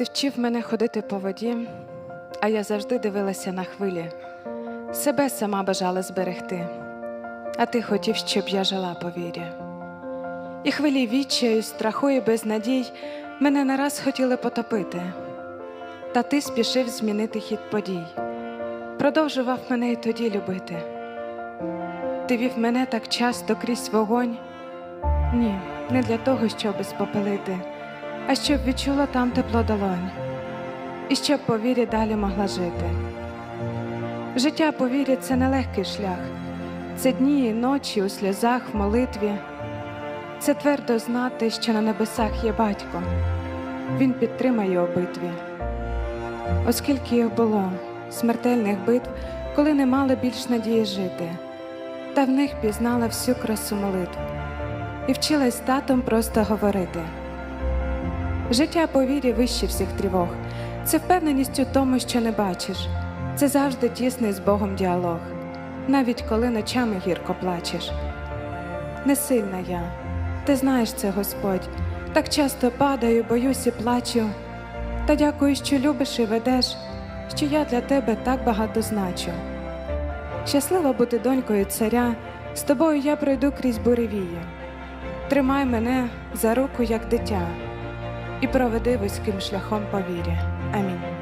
Ти вчив мене ходити по воді, а я завжди дивилася на хвилі. Себе сама бажала зберегти, а ти хотів, щоб я жила по вірі. І хвилі відчаю, страху і безнадій мене нараз хотіли потопити. Та ти спішив змінити хід подій, продовжував мене й тоді любити. Ти вів мене так часто крізь вогонь. Ні, не для того, щоб спопелити, а щоб відчула там тепло долонь, і щоб по вірі далі могла жити. Життя по вірі це нелегкий шлях, це дні і ночі у сльозах, в молитві. Це твердо знати, що на небесах є батько, він підтримає у битві. Оскільки їх було смертельних битв, коли не мали більш надії жити, та в них пізнала всю красу молитв і вчилась татом просто говорити. Життя по вірі вище всіх тривог. Це впевненість у тому, що не бачиш. Це завжди тісний з Богом діалог, навіть коли ночами гірко плачеш. Не сильна я, ти знаєш це, Господь. Так часто падаю, боюсь і плачу. Та дякую, що любиш і ведеш, що я для тебе так багато значу. Щаслива бути донькою царя, з тобою я пройду крізь буревії. Тримай мене за руку, як дитя, і проведи вузьким шляхом по вірі. Амінь.